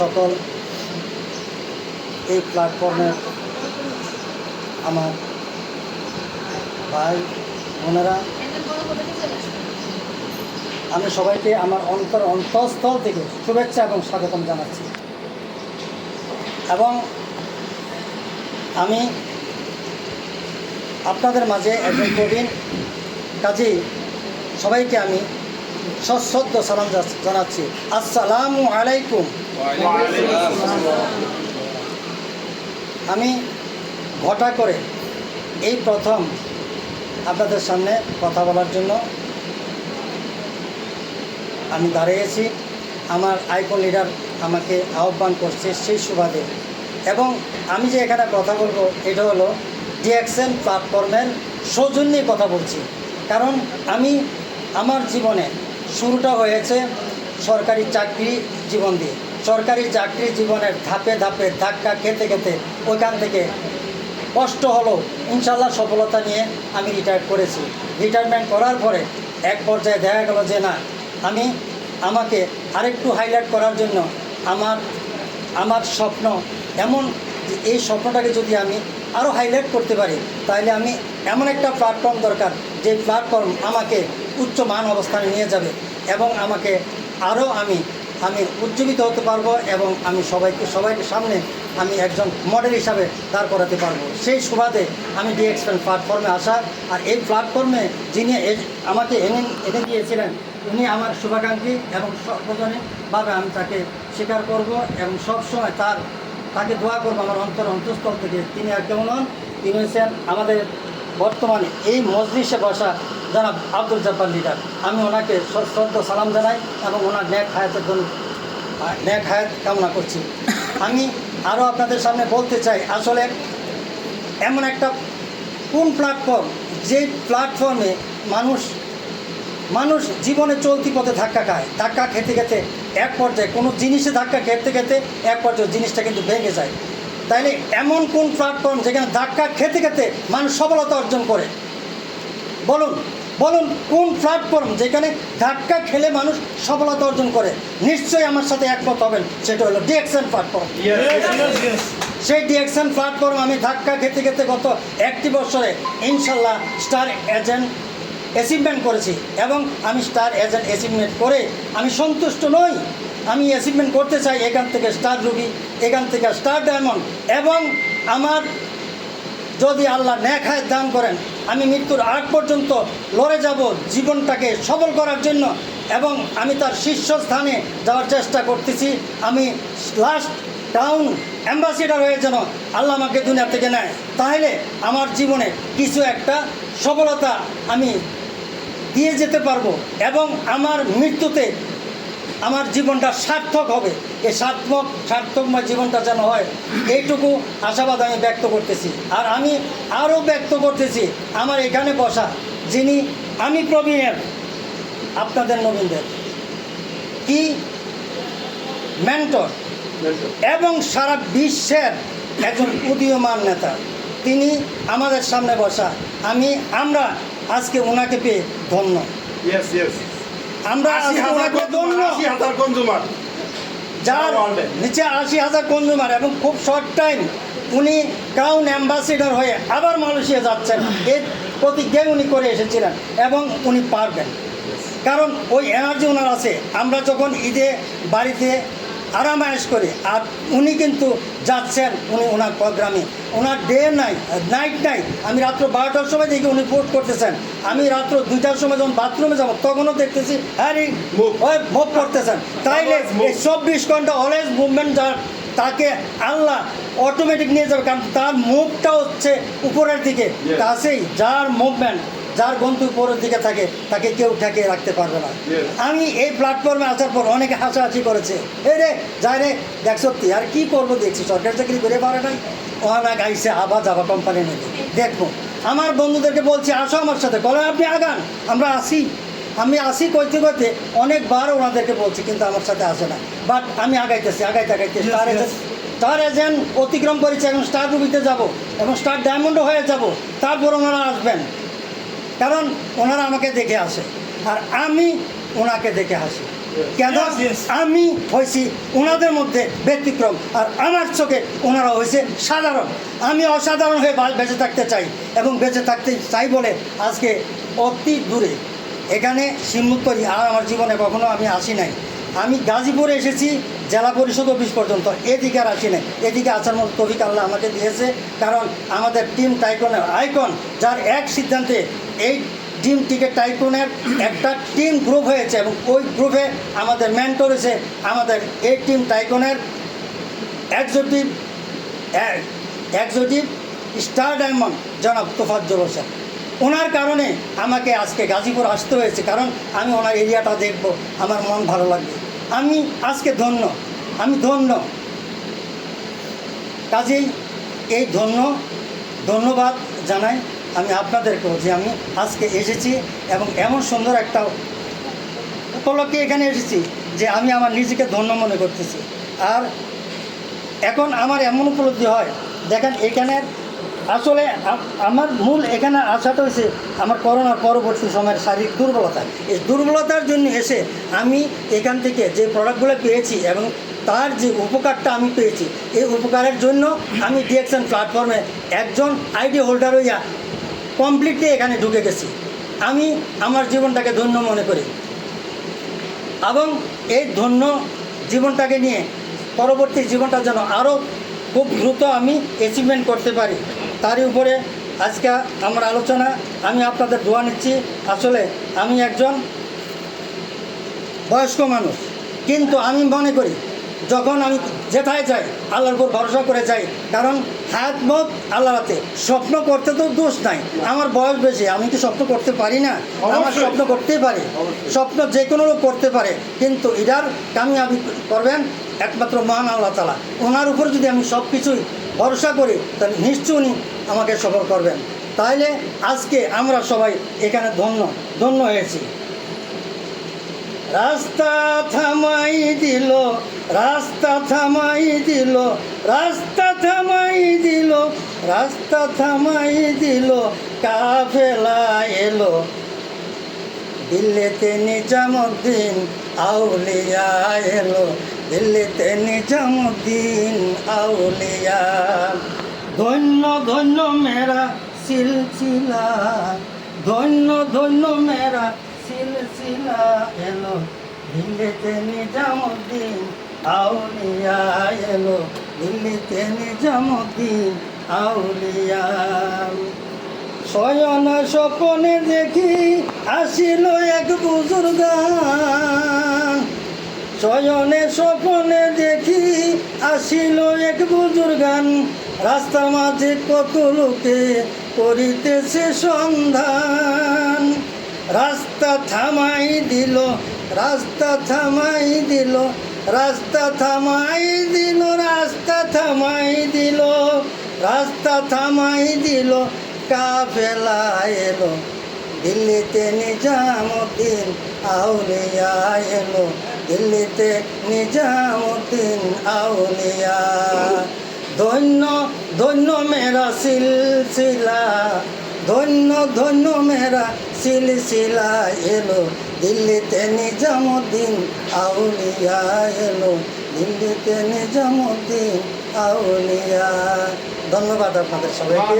সকল এই প্ল্যাটফর্মের আমার ভাই, বোনেরা, আমি সবাইকে আমার অন্তর অন্তঃস্থল থেকে শুভেচ্ছা এবং স্বাগতম জানাচ্ছি। এবং আমি আপনাদের মাঝে একজন প্রবীণ, কাজেই সবাইকে আমি সশ্রদ্ধ সালাম জানাচ্ছি। আসসালামু আলাইকুম। আমি ঘটা করে এই প্রথম আপনাদের সামনে কথা বলার জন্য আমি দাঁড়িয়েছি। আমার আইকন লিডার আমাকে আহ্বান করছে সেই সুবাদে। এবং আমি যে এখানে কথা বলব, এটা হলো ডিএক্সএন প্ল্যাটফর্মের সৌজন্যে কথা বলছি। কারণ আমি আমার জীবনে শুরুটা হয়েছে সরকারি চাকরি জীবন দিয়ে। সরকারি চাকরি জীবনের ধাপে ধাপে ধাক্কা খেতে খেতে ওইখান থেকে কষ্ট হলো। ইনশাল্লাহ সফলতা নিয়ে আমি রিটায়ার করেছি। রিটায়ারমেন্ট করার পরে এক পর্যায়ে দেখা গেল যে না, আমি আমাকে আরেকটু হাইলাইট করার জন্য আমার আমার স্বপ্ন এমন এই স্বপ্নটাকে যদি আমি আরও হাইলাইট করতে পারি, তাহলে আমি এমন একটা প্ল্যাটফর্ম দরকার যে প্ল্যাটফর্ম আমাকে উচ্চ মান অবস্থানে নিয়ে যাবে এবং আমাকে আরও আমি আমি উজ্জীবিত হতে পারব এবং আমি সবাইকে সবাইকে সামনে আমি একজন মডেল হিসাবে দাঁড় করাতে পারব। সেই সুবাদে আমি ডিএক্সপেন প্ল্যাটফর্মে আসা আর এই প্ল্যাটফর্মে যিনি আমাকে এনে এনে দিয়েছিলেন, উনি আমার শুভাকাঙ্ক্ষী এবং সর্বজনীনভাবে আমি তাকে স্বীকার করব এবং সবসময় তার, তাকে দোয়া করব আমার অন্তর অন্তঃস্থল থেকে। তিনি কেমন হন তিনি হচ্ছেন আমাদের বর্তমানে এই মজলিসে বসা জনাব আব্দুল জব্বার লিডার আমি ওনাকে শ্রদ্ধ, সালাম জানাই এবং ওনার ন্যাক হায়াতের জন্য ন্যাক হায়াত কামনা করছি। আমি আরও আপনাদের সামনে বলতে চাই, আসলে এমন একটা কোন প্ল্যাটফর্ম যে প্ল্যাটফর্মে মানুষ মানুষ জীবনে চলতি পথে ধাক্কা খায়। ধাক্কা খেতে খেতে এক পর্যায়ে কোনো জিনিসে ধাক্কা খেতে খেতে এক পর্যায়ে জিনিসটা কিন্তু ভেঙে যায়। তাইলে এমন কোন প্ল্যাটফর্ম যেখানে ধাক্কা খেতে খেতে মানুষ সফলতা অর্জন করে? বলুন বলুন কোন প্ল্যাটফর্ম যেখানে ধাক্কা খেলে মানুষ সফলতা অর্জন করে? নিশ্চয়ই আমার সাথে একমত হবেন, সেটা হলো ডিএক্সএন প্ল্যাটফর্ম সেই ডিএক্সএন প্ল্যাটফর্ম আমি ধাক্কা খেতে খেতে গত একটি বছরে ইনশাল্লাহ স্টার এজেন্ট অ্যাচিভমেন্ট করেছি এবং আমি স্টার এজেন্ট অ্যাচিভমেন্ট করে আমি সন্তুষ্ট নই। আমি অ্যাচিভমেন্ট করতে চাই এখান থেকে স্টার রুবি এখান থেকে স্টার ডায়মন্ড এবং আমার যদি আল্লাহ ন্যাখায় দান করেন, আমি মৃত্যুর আগ পর্যন্ত লড়ে যাব জীবনটাকে সবল করার জন্য এবং আমি তার শীর্ষস্থানে যাওয়ার চেষ্টা করতেছি। আমি লাস্ট টাউন অ্যাম্বাসিডার হয়ে যেন আল্লাহ আমাকে দুনিয়া থেকে নেয়। তাহলে আমার জীবনে কিছু একটা সফলতা আমি দিয়ে যেতে পারব এবং আমার মৃত্যুতে আমার জীবনটা সার্থক হবে। এই সার্থক সার্থকময় জীবনটা যেন হয় এইটুকু আশাবাদ আমি ব্যক্ত করতেছি। আর আমি আরও ব্যক্ত করতেছি আমার এখানে বসা যিনি আমি প্রবীণের আপনাদের নবীনদের। কি? মেন্টর এবং সারা বিশ্বের একজন উদীয়মান নেতা। তিনি আমাদের সামনে বসা। আমি আমরা আজকে ওনাকে পেয়ে ধন্য. আমরা আশি হাজার কনজুমার, আশি হাজার কনজুমার। যার নিচে আশি হাজার কনজুমার এবং খুব শর্ট টাইম উনি ক্রাউন অ্যাম্বাসিডর হয়ে আবার মালয়েশিয়া যাচ্ছেন। এর প্রতিজ্ঞায় উনি করে এসেছিলেন এবং উনি পারবেন। কারণ ওই এনার্জি ওনার আছে। আমরা যখন ঈদে বাড়িতে আরামায়াস করে। আর উনি কিন্তু যাচ্ছেন উনি ওনার প্রোগ্রামে। ওনার ডে নাই নাইট নাই আমি রাত্র বারোটার সময় দেখি উনি পোস্ট করতেছেন। আমি রাত্র দুইটার সময় যখন বাথরুমে যাব তখনও দেখতেছি হ্যারি মুভ করতেছেন। তাইলে এই চব্বিশ ঘণ্টা অলওয়েজ মুভমেন্ট যার তাকে আল্লাহ অটোমেটিক নিয়ে যাবে। কারণ তার মুভটা হচ্ছে উপরের দিকে. কাছেই যার মুভমেন্ট যার গন্তু উপরের দিকে থাকে তাকে কেউ ঠেকিয়ে রাখতে পারবে না। আমি এই প্ল্যাটফর্মে আসার পর অনেকে হাসাহাসি করেছে। এই রে যাই রে দেখ সত্যি আর কি করব দেখছি সরকারি চাকরি করে পারে নাই। অনেক আইসে আবার যাবা কোম্পানি নেবে। দেখব। আমার বন্ধুদেরকে বলছি আসো আমার সাথে বলে আপনি আগান আমরা আসি। আমি আসি কইতে কইতে অনেকবার ওনাদেরকে বলছি কিন্তু আমার সাথে আসে না। বাট আমি আগাইতেছি আগাইতে আগাইতে স্টার এজেন্ট স্টার এজেন্ট অতিক্রম করেছে এখন স্টার রুবিতে যাব এবং স্টার ডায়মন্ডও হয়ে যাব। তারপর ওনারা আসবেন। কারণ ওনারা আমাকে দেখে আসে। আর আমি ওনাকে দেখে আসি। কেন. আমি হয়েছি ওনাদের মধ্যে ব্যতিক্রম। আর আমার চোখে ওনারা হয়েছে সাধারণ। আমি অসাধারণ হয়ে বেঁচে থাকতে চাই এবং বেঁচে থাকতে চাই বলে আজকে অতি দূরে। এখানে সিমুক্ত করি আর আমার জীবনে কখনো আমি আসি নাই। আমি গাজীপুরে এসেছি, জেলা পরিষদ অফিস পর্যন্ত। এদিকে আর আসি নাই। এদিকে আসার মতো তফিক আল্লাহ আমাকে দিয়েছে। কারণ আমাদের টিম টাইকনের আইকন, যার এক সিদ্ধান্তে এই টিম টিকেট টাইকনের একটা টিম গ্রুপ হয়েছে এবং ওই গ্রুপে আমাদের মেন্টর হয়েছে আমাদের এই টিম টাইকনের একজোটিভ একজোটিভ স্টার ডায়মন্ড জনাব তোফাজ্জল হোসেন। ওনার কারণে আমাকে আজকে গাজীপুর আসতে হয়েছে, কারণ আমি ওনার এরিয়াটা দেখব। আমার মন ভালো লাগবে। আমি আজকে ধন্য, আমি ধন্য। কাজেই এই ধন্য, ধন্যবাদ জানাই আমি আপনাদেরকেও যে আমি আজকে এসেছি এবং এমন সুন্দর একটা উপলক্ষে এখানে এসেছি যে আমি আমার নিজেকে ধন্য মনে করতেছি। আর এখন আমার এমন উপলব্ধি হয়, দেখেন এখানে আসলে আমার মূল এখানে আসাটা হয়েছে আমার করোনার পরবর্তী সময়ের শারীরিক দুর্বলতা। এই দুর্বলতার জন্য এসে আমি এখান থেকে যে প্রোডাক্টগুলো পেয়েছি এবং তার যে উপকারটা আমি পেয়েছি, এই উপকারের জন্য আমি ডিএকশন প্ল্যাটফর্মে একজন আইডি হোল্ডার হইয়া কমপ্লিটলি এখানে ঢুকে গেছি। আমি আমার জীবনটাকে ধন্য মনে করি। এবং এই ধন্য জীবনটাকে নিয়ে পরবর্তী জীবনটা যেন আরও খুব দ্রুত আমি অ্যাচিভমেন্ট করতে পারি। তারই উপরে আজকে আমার আলোচনা আমি আপনাদের দোয়া নিচ্ছি। আসলে আমি একজন বয়স্ক মানুষ কিন্তু আমি মনে করি যখন আমি যেথায় যাই আল্লাহর উপর ভরসা করে যাই কারণ হাত মত আল্লাহ রাতে স্বপ্ন করতে তো দোষ নাই। আমার বয়স বেশি আমি কি স্বপ্ন করতে পারি না? আমার স্বপ্ন করতেই পারি। স্বপ্ন যে কোনো লোক করতে পারে কিন্তু এটার কামিয়াবি করবেন একমাত্র মহান আল্লাহ তালা ওনার উপর যদি আমি সব কিছুই ভরসা করি, তাহলে নিশ্চয়ই উনি আমাকে সফল করবেন। তাহলে আজকে আমরা সবাই এখানে ধন্য ধন্য হয়েছি। রাস্তা থামাই দিল, রাস্তা থামাই দিল, রাস্তা থামাই দিল, রাস্তা থামাই দিল, কাফেলা এলো। দিল্লিতে নিজামুদ্দিন আউলিয়া এলো। দিল্লিতে নিজামুদ্দিন আউলিয়া। ধন্য ধন্য মেরা সিলসিলা। ধন্য ধন্য মেরা সিলসিলা এলো। দিল্লিতে নিজামুদ্দিন আউলিয়া এলো। দিল্লিতে নিজামুদ্দিন আউলিয়া। শয়ন স্বপনে দেখি আসিল এক বুজুর্গান। শয়নে স্বপনে দেখি আসিল এক বুজুর্গান। রাস্তার মাঝে কত লোকে করিতেছে সন্ধান। রাস্তা থামাই দিল, রাস্তা থামাই দিল, রাস্তা থামাই দিল, রাস্তা থামাই দিল, রাস্তা থামাই দিল, কাফেলা এলো। দিল্লিতে নিজামুদ্দিন আউলিয়া এলো। দিল্লিতে নিজামুদ্দিন আউলিয়া। ধন্য ধন্য মেরা সিলসিলা, ধন্য ধন্য মেরা সিলসিলা এলো। দিল্লিতে নিজামুদ্দিন আউলিয়া এলো। দিল্লিতে নিজামুদ্দিন আউলিয়া। ধন্যবাদ আপনাদের সবাইকে।